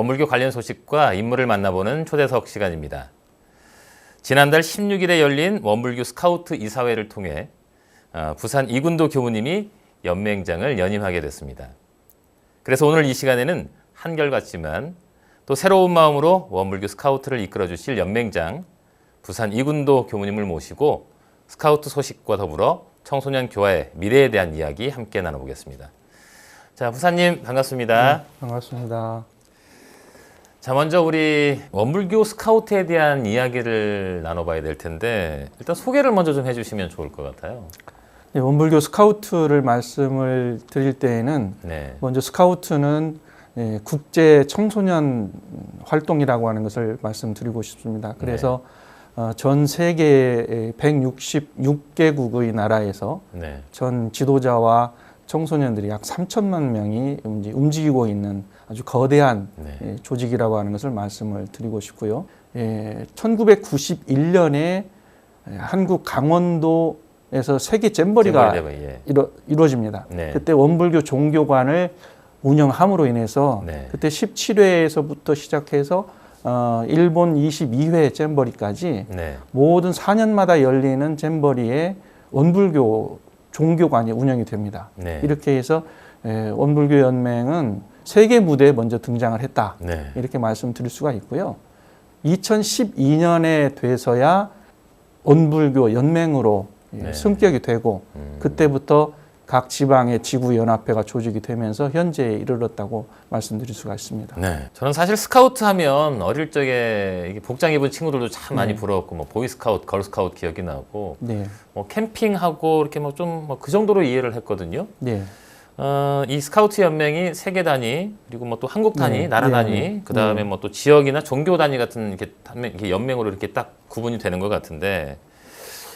원불교 관련 소식과 인물을 만나보는 초대석 시간입니다. 지난달 16일에 열린 원불교 스카우트 이사회를 통해 어, 부산 이군도 교무님이 연맹장을 연임하게 됐습니다. 그래서 오늘 이 시간에는 한결같지만 또 새로운 마음으로 원불교 스카우트를 이끌어 주실 연맹장 부산 이군도 교무님을 모시고 스카우트 소식과 더불어 청소년 교화의 미래에 대한 이야기 함께 나눠보겠습니다. 자, 부사님 반갑습니다. 반갑습니다. 자, 먼저 우리 원불교 스카우트에 대한 이야기를 나눠봐야 될 텐데 일단 소개를 먼저 좀 해주시면 좋을 것 같아요. 네, 원불교 스카우트를 말씀을 드릴 때에는 네, 먼저 스카우트는 예, 국제 청소년 활동이라고 하는 것을 말씀드리고 싶습니다. 그래서 어, 전 세계 166개국의 나라에서 네, 전 지도자와 청소년들이 약 3천만 명이 움직이고 있는 아주 거대한 네, 예, 조직이라고 하는 것을 말씀을 드리고 싶고요. 예, 1991년에 한국 강원도에서 세계 잼버리가 예. 이루, 이루 어집니다. 네. 그때 원불교 종교관을 운영함으로 인해서 네. 그때 17회에서부터 시작해서 어, 일본 22회 잼버리까지 네, 모든 4년마다 열리는 잼버리에 원불교 종교관이 운영이 됩니다. 네, 이렇게 해서 에, 원불교 연맹은 세계 무대에 먼저 등장을 했다. 네, 이렇게 말씀드릴 수가 있고요. 2012년에 돼서야 원불교 연맹으로 예, 네. 승격이 되고 음, 그때부터 각 지방의 지구 연합회가 조직이 되면서 현재에 이르렀다고 말씀드릴 수가 있습니다. 네. 저는 사실 스카우트 하면 어릴 적에 복장 입은 친구들도 참 많이 네. 부러웠고 뭐 보이 스카우트, 걸 스카우트 기억이 나고 네, 뭐 캠핑하고 이렇게 뭐 좀 그 정도로 이해를 했거든요. 네, 어, 이 스카우트 연맹이 세계 단위 그리고 뭐 또 한국 단위, 네, 나라 네, 단위, 네. 그 다음에 네. 뭐또 지역이나 종교 단위 같은 이렇게, 이렇게 연맹으로 이렇게 딱 구분이 되는 것 같은데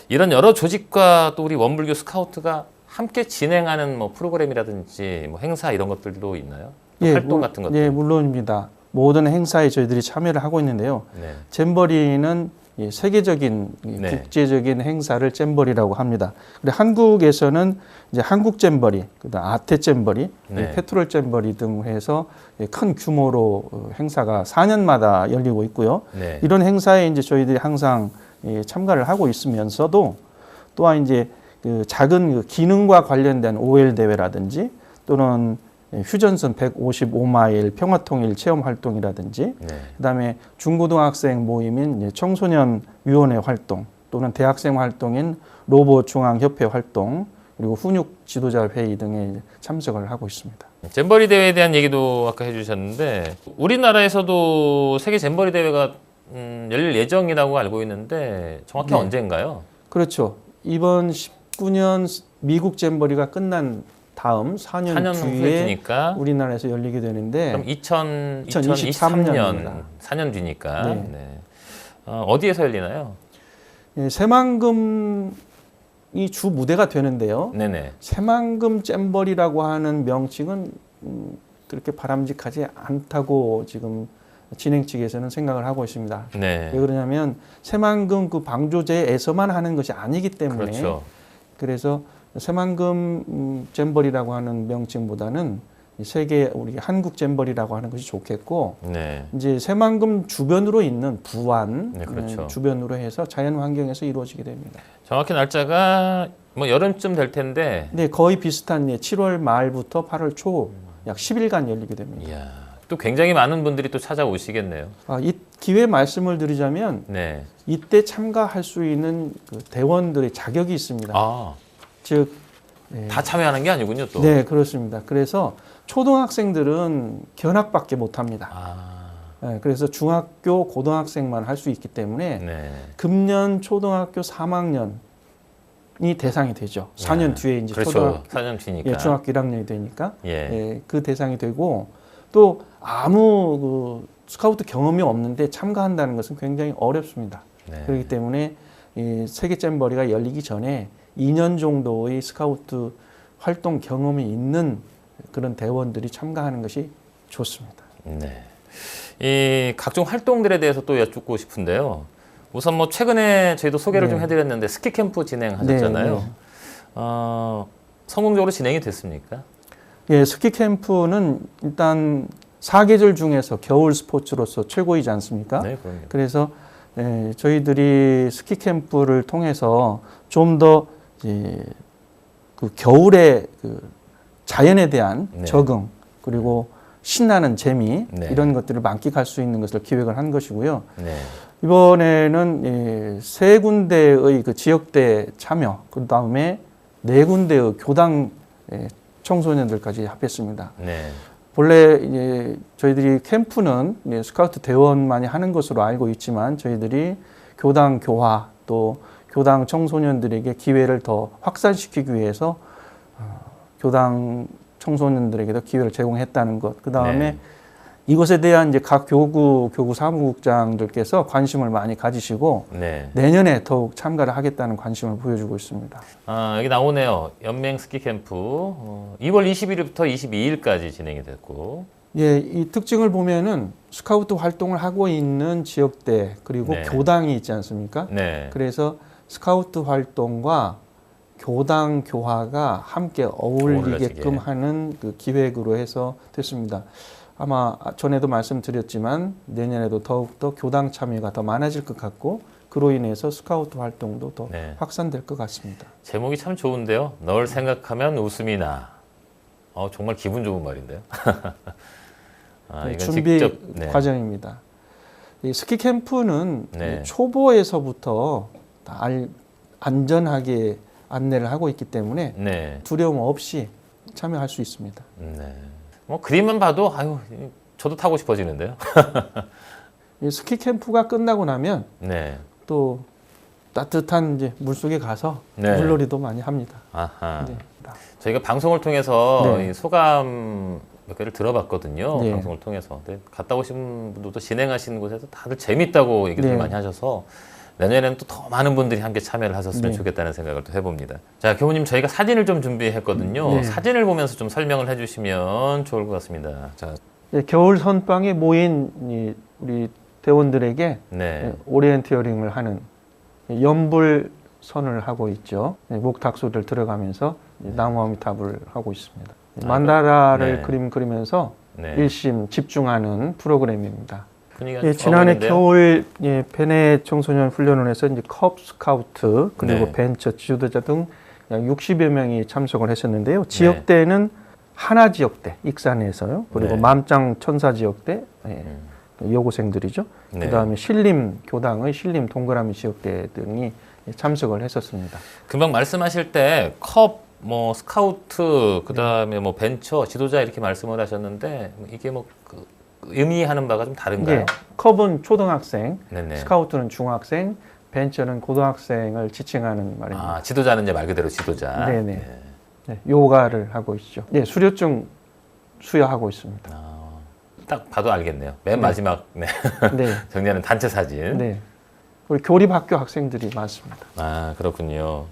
이런 여러 조직과 또 우리 원불교 스카우트가 함께 진행하는 뭐 프로그램이라든지 뭐 행사 이런 것들도 있나요? 또 활동 물- 같은 것들. 예, 물론입니다. 모든 행사에 저희들이 참여를 하고 있는데요. 네. 잼버리는 이 세계적인 이 네. 국제적인 행사를 잼버리라고 합니다. 그리고 한국에서는 이제 한국 잼버리, 그다음 아태 잼버리, 네. 페트롤 잼버리 등 해서 예, 큰 규모로 어, 행사가 4년마다 열리고 있고요. 네. 이런 행사에 이제 저희들이 항상 예, 참가를 하고 있으면서도 또한 이제 그 작은 그 기능과 관련된 OL 대회라든지 또는 예, 휴전선 155마일 평화통일 체험 활동이라든지 네. 그다음에 중고등학생 모임인 청소년 위원회 활동 또는 대학생 활동인 로봇 중앙 협회 활동 그리고 훈육 지도자 회의 등에 참석을 하고 있습니다. 잼버리 대회에 대한 얘기도 아까 해주셨는데 우리나라에서도 세계 잼버리 대회가 음, 열릴 예정이라고 알고 있는데 정확히 네. 언제인가요? 그렇죠. 이번 19년 미국 잼버리가 끝난 다음 4년, 4년 뒤에 후에니까 우리나라에서 열리게 되는데 그럼 2000, 2023 2023년 년입니다. 4년 뒤니까 네. 네. 어, 어디에서 열리나요? 예, 새만금이 주 무대가 되는데요. 네네. 새만금 잼버리라고 하는 명칭은 음, 그렇게 바람직하지 않다고 지금 진행 측에서는 생각을 하고 있습니다. 네. 왜 그러냐면 새만금 그 방조제에서만 하는 것이 아니기 때문에 그렇죠. 그래서 새만금 음, 잼버리라고 하는 명칭보다는 이 세계 우리 한국 잼버리라고 하는 것이 좋겠고 네. 이제 새만금 주변으로 있는 부안 네, 그렇죠. 음, 주변으로 해서 자연 환경에서 이루어지게 됩니다. 정확히 날짜가 뭐 여름쯤 될 텐데 네, 거의 비슷한 예, 7월 말부터 8월 초 약 10일간 열리게 됩니다. 이야, 또 굉장히 많은 분들이 또 찾아오시겠네요. 아, 이 기회 말씀을 드리자면 네. 이때 참가할 수 있는 그 대원들의 자격이 있습니다. 아, 즉, 예, 다 참여하는 게 아니군요, 또. 네, 그렇습니다. 그래서 초등학생들은 견학밖에 못 합니다. 아, 예, 그래서 중학교, 고등학생만 할 수 있기 때문에 네. 금년 초등학교 3학년이 대상이 되죠. 4년 야, 뒤에 이제 그렇죠. 초등학, 4년 뒤니까. 예, 중학교 1학년이 되니까 예. 예, 그 대상이 되고 또 아무 그 스카우트 경험이 없는데 참가한다는 것은 굉장히 어렵습니다. 네. 그렇기 때문에 이 세계 잼버리가 열리기 전에 2년 정도의 스카우트 활동 경험이 있는 그런 대원들이 참가하는 것이 좋습니다. 네. 이 각종 활동들에 대해서 또 여쭙고 싶은데요. 우선 뭐 최근에 저희도 소개를 네. 좀 해드렸는데 스키 캠프 진행하셨잖아요. 네, 네. 어, 성공적으로 진행이 됐습니까? 예, 스키 캠프는 일단 사계절 중에서 겨울 스포츠로서 최고이지 않습니까? 네, 그럼요. 그래서 에, 저희들이 스키 캠프를 통해서 좀 더 그 겨울의 그 자연에 대한 네. 적응 그리고 신나는 재미 네. 이런 것들을 만끽할 수 있는 것을 기획을 한 것이고요. 네. 이번에는 예, 세 군데의 그 지역대 참여, 그 다음에 네 군데의 교당 예, 청소년들까지 합했습니다. 네. 본래 이제 저희들이 캠프는 이제 스카우트 대원만이 하는 것으로 알고 있지만 저희들이 교당 교화 또 교당 청소년들에게 기회를 더 확산시키기 위해서 어, 교당 청소년들에게도 기회를 제공했다는 것. 그 다음에 네. 이것에 대한 이제 각 교구 교구 사무국장들께서 관심을 많이 가지시고 네. 내년에 더욱 참가를 하겠다는 관심을 보여주고 있습니다. 아, 여기 나오네요. 연맹 스키 캠프 어, 2월 21일부터 22일까지 진행이 됐고. 예, 이 특징을 보면은 스카우트 활동을 하고 있는 지역대 그리고 네. 교당이 있지 않습니까? 네. 그래서 스카우트 활동과 교당 교화가 함께 어울리게끔 어울려지게. 하는 그 기획으로 해서 됐습니다. 아마 전에도 말씀드렸지만 내년에도 더욱더 교당 참여가 더 많아질 것 같고 그로 인해서 스카우트 활동도 더 네. 확산될 것 같습니다. 제목이 참 좋은데요. 널 생각하면 웃음이 나. 어, 정말 기분 좋은 말인데요. 아, 네, 준비 직접 네. 과정입니다. 이 스키 캠프는 네. 초보에서부터 다 알- 안전하게 안내를 하고 있기 때문에 네. 두려움 없이 참여할 수 있습니다. 네. 뭐 그림만 봐도 아유, 저도 타고 싶어지는데요. 이 스키 캠프가 끝나고 나면 네. 또 따뜻한 이제 물 속에 가서 네. 물놀이도 많이 합니다. 아하. 네. 저희가 방송을 통해서 네. 이 소감 몇 개를 들어봤거든요. 네. 방송을 통해서. 근데 갔다 오신 분들도 진행하시는 곳에서 다들 재밌다고 얘기들 네. 많이 하셔서 내년에는 또 더 많은 분들이 함께 참여를 하셨으면 네. 좋겠다는 생각을 또 해봅니다. 자, 교무님 저희가 사진을 좀 준비했거든요. 네. 사진을 보면서 좀 설명을 해주시면 좋을 것 같습니다. 자, 예, 겨울 선방에 모인 이 우리 대원들에게 네. 예, 오리엔티어링을 하는 예, 연불 선을 하고 있죠. 예, 목탁소를 들어가면서 예, 나무 아미타불을 하고 있습니다. 예, 아, 만다라를 네. 그림 그리면서 네. 일심 집중하는 프로그램입니다. 예, 지난해? 겨울 예, 베네 청소년 훈련을 해서 이제 컵 스카우트 그리고 네. 벤처 지도자 등 약 60여 명이 참석을 했었는데요. 지역대는 하나 지역대 익산에서요. 그리고 네. 맘짱 천사 지역대 예, 음. 여고생들이죠. 네. 그다음에 신림 교당의 신림 동그라미 지역대 등이 참석을 했었습니다. 금방 말씀하실 때 컵, 뭐 스카우트, 그 다음에 뭐 벤처, 지도자 이렇게 말씀을 하셨는데 이게 뭐그 의미하는 바가 좀 다른가요? 예, 컵은 초등학생, 네네. 스카우트는 중학생, 벤처는 고등학생을 지칭하는 말입니다. 아, 지도자는 이제 말 그대로 지도자. 네네. 네, 요가를 하고 있죠. 예, 수료증 수여하고 있습니다. 아, 딱 봐도 알겠네요. 맨 네. 마지막 네. 네, 정리하는 단체 사진. 네. 우리 교립학교 학생들이 많습니다. 아, 그렇군요.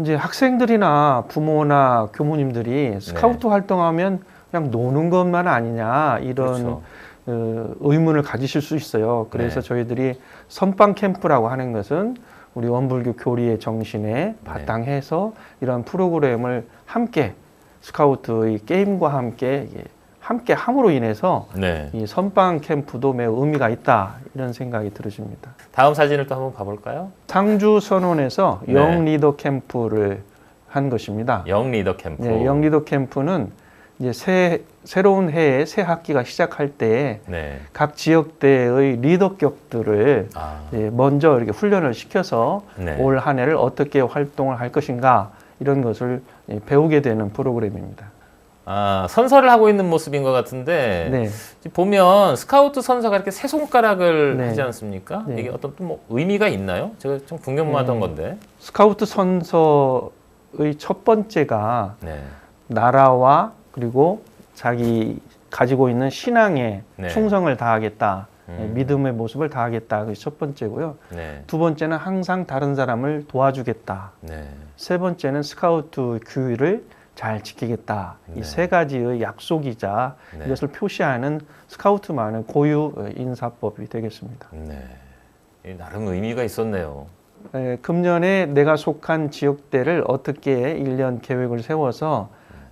이제 학생들이나 부모나 교무님들이 스카우트 네. 활동하면 그냥 노는 것만 아니냐 이런 그렇죠. 어, 의문을 가지실 수 있어요. 그래서 네. 저희들이 선빵 캠프라고 하는 것은 우리 원불교 교리의 정신에 네. 바탕해서 이런 프로그램을 함께 스카우트의 게임과 함께 예, 함께 함으로 인해서 네. 이 선빵 캠프도 매우 의미가 있다 이런 생각이 들으십니다. 다음 사진을 또 한번 봐볼까요? 상주 선원에서 네. 영 리더 캠프를 한 것입니다. 영 리더 캠프. 네, 영 리더 캠프는 이제 새 새로운 해에 새 학기가 시작할 때 네. 각 지역대의 리더격들을 아, 예, 먼저 이렇게 훈련을 시켜서 네. 올한 해를 어떻게 활동을 할 것인가 이런 것을 예, 배우게 되는 프로그램입니다. 아, 선서를 하고 있는 모습인 것 같은데 네, 보면 스카우트 선서가 이렇게 세 손가락을 네. 하지 않습니까? 네. 이게 어떤 또뭐 의미가 있나요? 제가 좀 궁금하던 음. 건데. 스카우트 선서의 첫 번째가 네. 나라와 그리고 자기 가지고 있는 신앙에 네. 충성을 다하겠다, 예, 음. 믿음의 모습을 다하겠다. 그게 첫 번째고요. 네. 두 번째는 항상 다른 사람을 도와주겠다. 네. 세 번째는 스카우트 규율을 잘 지키겠다. 네. 이세 가지의 약속이자 네. 이것을 표시하는 스카우트만의 고유 어, 인사법이 되겠습니다. 네. 이 나름 의미가 있었네요. 에, 금년에 내가 속한 지역대를 어떻게 일년 계획을 세워서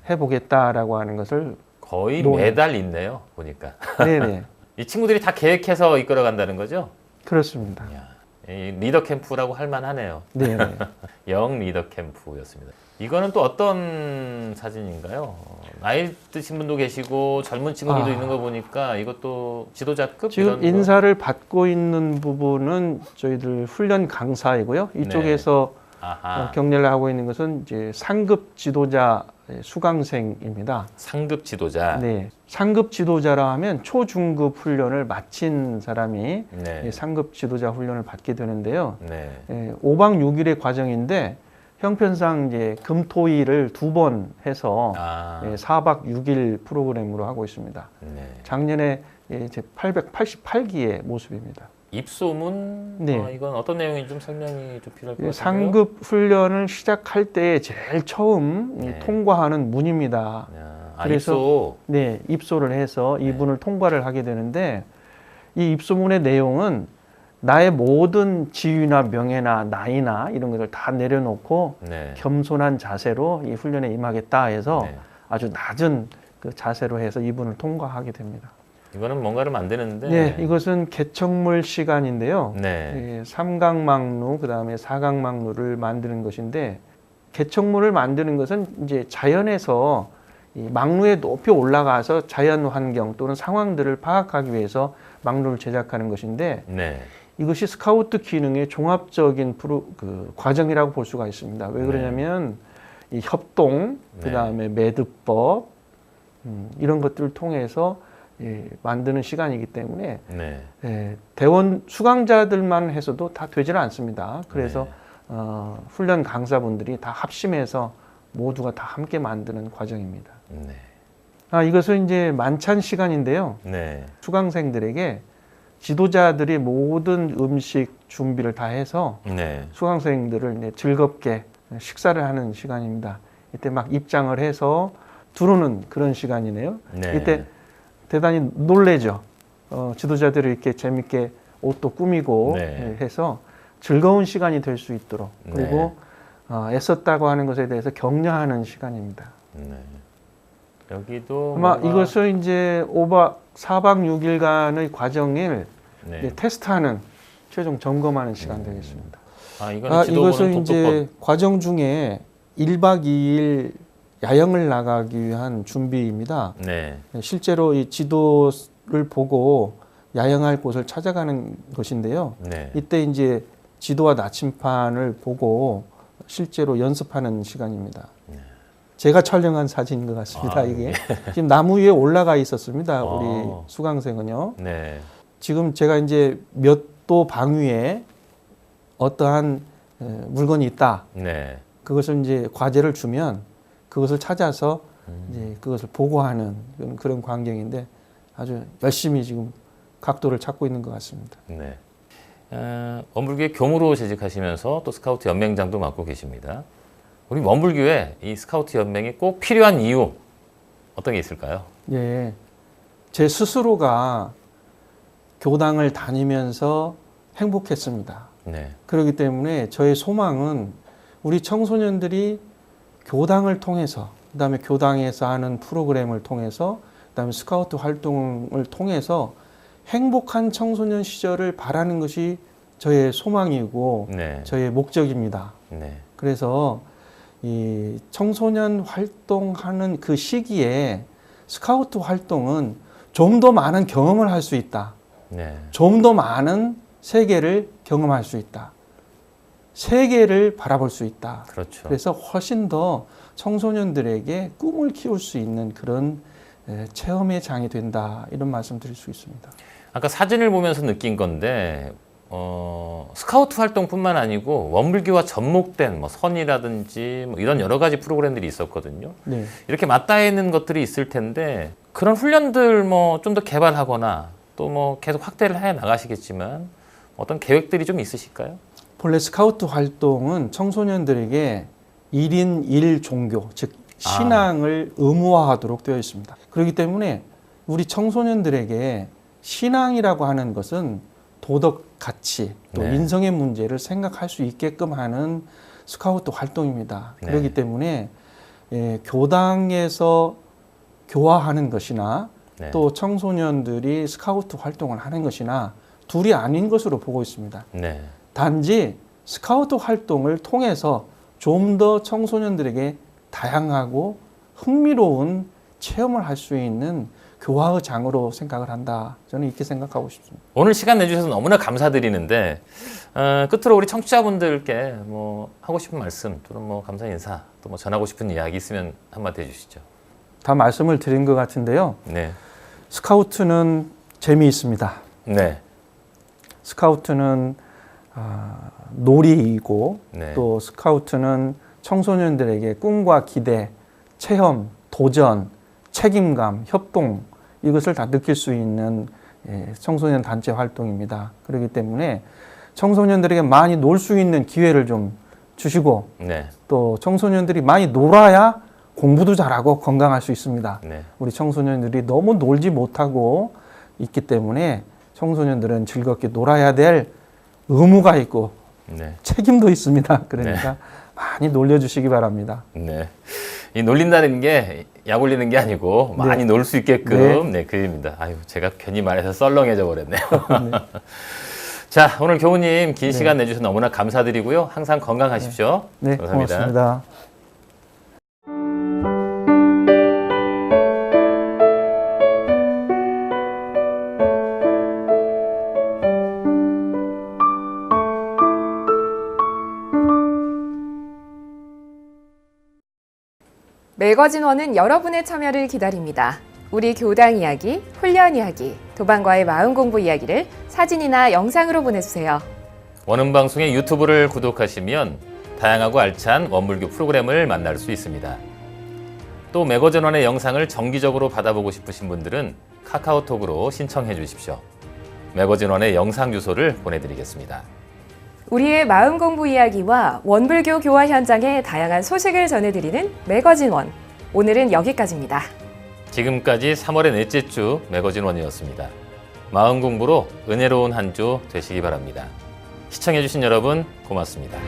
해보겠다라고 하는 것을 거의 노예. 매달 있네요. 보니까 네네 이 친구들이 다 계획해서 이끌어간다는 거죠. 그렇습니다. 이야, 이 리더 캠프라고 할 만하네요. 네네. 영 리더 캠프였습니다. 이거는 또 어떤 사진인가요? 어, 나이 드신 분도 계시고 젊은 친구들도 아. 있는 거 보니까 이것도 지도자급 지금 이런 거? 인사를 받고 있는 부분은 저희들 훈련 강사이고요. 이쪽에서 아하, 어, 격려를 하고 있는 것은 이제 상급 지도자 수강생입니다. 상급 지도자. 네, 상급 지도자라 하면 초중급 훈련을 마친 사람이 네. 예, 상급 지도자 훈련을 받게 되는데요. 네. 예, 5박 6일의 과정인데 형편상 이제 금토일을 두 번 해서 아, 예, 4박 6일 프로그램으로 하고 있습니다. 네. 작년에 예, 제 888기의 모습입니다. 입소문. 네. 어, 이건 어떤 내용인지 좀 설명이 좀 필요할 것 예, 같아요. 상급 훈련을 시작할 때 제일 처음 이 네. 통과하는 문입니다. 아, 그래서- 입소. 네, 입소를 해서 네. 이분을 통과를 하게 되는데 이 입소문의 내용은 나의 모든 지위나 명예나 나이나 이런 것을 다 내려놓고 네. 겸손한 자세로 이 훈련에 임하겠다 해서 네. 아주 낮은 그 자세로 해서 이분을 통과하게 됩니다. 이거는 뭔가를 만드는데. 네, 이것은 개척물 시간인데요. 네. 예, 삼각망루 그 다음에 사각망루를 만드는 것인데 개척물을 만드는 것은 이제 자연에서 이 망루에 높이 올라가서 자연 환경 또는 상황들을 파악하기 위해서 망루를 제작하는 것인데 네. 이것이 스카우트 기능의 종합적인 프로, 그 과정이라고 볼 수가 있습니다. 왜 네. 그러냐면 이 협동, 네. 그 다음에 매듭법 음, 이런 것들을 통해서 예, 만드는 시간이기 때문에 네. 예, 대원 수강자들만 해서도 다 되지는 않습니다. 그래서 네. 어, 훈련 강사분들이 다 합심해서 모두가 다 함께 만드는 과정입니다. 네. 아, 이것은 이제 만찬 시간인데요. 네. 수강생들에게 지도자들이 모든 음식 준비를 다 해서 네. 수강생들을 즐겁게 식사를 하는 시간입니다. 이때 막 입장을 해서 들어오는 그런 시간이네요. 네. 이때 대단히 놀래죠. 어, 지도자들이 이렇게 재밌게 옷도 꾸미고 네. 예, 해서 즐거운 시간이 될 수 있도록 그리고 어, 애썼다고 하는 것에 대해서 격려하는 시간입니다. 네. 여기도 아마 뭔가- 이것을 이제 5박 4박 6일간의 과정을 네. 테스트하는 최종 점검하는 시간 음. 되겠습니다. 아 이거는 아, 이것은. 이제 과정 중에 1박 2일 야영을 나가기 위한 준비입니다. 네. 실제로 이 지도를 보고 야영할 곳을 찾아가는 것인데요. 네. 이때 이제 지도와 나침판을 보고 실제로 연습하는 시간입니다. 네. 제가 촬영한 사진인 것 같습니다. 아, 이게 지금 나무 위에 올라가 있었습니다. 우리 아. 수강생은요. 네. 지금 제가 이제 몇 도 방위에 어떠한 에, 물건이 있다. 네. 그것을 이제 과제를 주면 그것을 찾아서 음. 이제 그것을 보고하는 그런- 그런 광경인데 아주 열심히 지금 각도를 찾고 있는 것 같습니다. 네. 어, 원불교의 교무로 재직하시면서 또 스카우트 연맹장도 맡고 계십니다. 우리 원불교에 이 스카우트 연맹이 꼭 필요한 이유 어떤 게 있을까요? 예, 제 스스로가 교당을 다니면서 행복했습니다. 네. 그렇기 때문에 저의 소망은 우리 청소년들이 교당을 통해서, 그다음에 교당에서 하는 프로그램을 통해서, 그다음에 스카우트 활동을 통해서 행복한 청소년 시절을 바라는 것이 저의 소망이고 네. 저의 목적입니다. 네. 그래서 이 청소년 활동하는 그 시기에 스카우트 활동은 좀 더 많은 경험을 할 수 있다. 네. 좀더 많은 세계를 경험할 수 있다. 세계를 바라볼 수 있다. 그렇죠. 그래서 훨씬 더 청소년들에게 꿈을 키울 수 있는 그런 에, 체험의 장이 된다. 이런 말씀 드릴 수 있습니다. 아까 사진을 보면서 느낀 건데 어, 스카우트 활동뿐만 아니고 원불교와 접목된 뭐 선이라든지 뭐 이런 여러 가지 프로그램들이 있었거든요. 네. 이렇게 맞닿아 있는 것들이 있을 텐데 그런 훈련들 뭐 좀 더 개발하거나 또 뭐 계속 확대를 해 나가시겠지만 어떤 계획들이 좀 있으실까요? 본래 스카우트 활동은 청소년들에게 1인 1 종교, 즉 신앙을 의무화하도록 되어 있습니다. 그렇기 때문에 우리 청소년들에게 신앙이라고 하는 것은 도덕 가치, 또 네. 인성의 문제를 생각할 수 있게끔 하는 스카우트 활동입니다. 네. 그렇기 때문에 예, 교당에서 교화하는 것이나 네. 또 청소년들이 스카우트 활동을 하는 것이나 둘이 아닌 것으로 보고 있습니다. 네. 단지 스카우트 활동을 통해서 좀 더 청소년들에게 다양하고 흥미로운 체험을 할 수 있는 교화의 장으로 생각을 한다. 저는 이렇게 생각하고 싶습니다. 오늘 시간 내주셔서 너무나 감사드리는데 어, 끝으로 우리 청취자분들께 뭐 하고 싶은 말씀 또는 뭐 감사 인사 또 뭐 전하고 싶은 이야기 있으면 한마디 해주시죠. 다 말씀을 드린 것 같은데요. 네. 스카우트는 재미있습니다. 네. 스카우트는 아, 놀이이고 네. 또 스카우트는 청소년들에게 꿈과 기대, 체험, 도전, 책임감, 협동 이것을 다 느낄 수 있는 예, 청소년 단체 활동입니다. 그렇기 때문에 청소년들에게 많이 놀 수 있는 기회를 좀 주시고 네. 또 청소년들이 많이 놀아야 공부도 잘하고 건강할 수 있습니다. 네. 우리 청소년들이 너무 놀지 못하고 있기 때문에 청소년들은 즐겁게 놀아야 될 의무가 있고 네. 책임도 있습니다. 그러니까 많이 놀려주시기 바랍니다. 네. 이 놀린다는 게 약 올리는 게 아니고 많이 놀수 있게끔 네, 그입니다. 아유, 제가 괜히 말해서 썰렁해져 버렸네요. 자, 오늘 교우님 긴 시간 내주셔서 너무나 감사드리고요. 항상 건강하십시오. 네, 감사합니다. 고맙습니다. 매거진원은 여러분의 참여를 기다립니다. 우리 교당 이야기, 훈련 이야기, 도반과의 마음 공부 이야기를 사진이나 영상으로 보내주세요. 원음 방송의 유튜브를 구독하시면 다양하고 알찬 원불교 프로그램을 만날 수 있습니다. 또 매거전원의 영상을 정기적으로 받아보고 싶으신 분들은 카카오톡으로 신청해 주십시오. 매거진원의 영상 주소를 보내드리겠습니다. 우리의 마음 공부 이야기와 원불교 교화 현장의 다양한 소식을 전해드리는 매거진원. 오늘은 여기까지입니다. 지금까지 3월의 넷째 주 매거진 원이었습니다. 마음 공부로 은혜로운 한 주 되시기 바랍니다. 시청해주신 여러분 고맙습니다.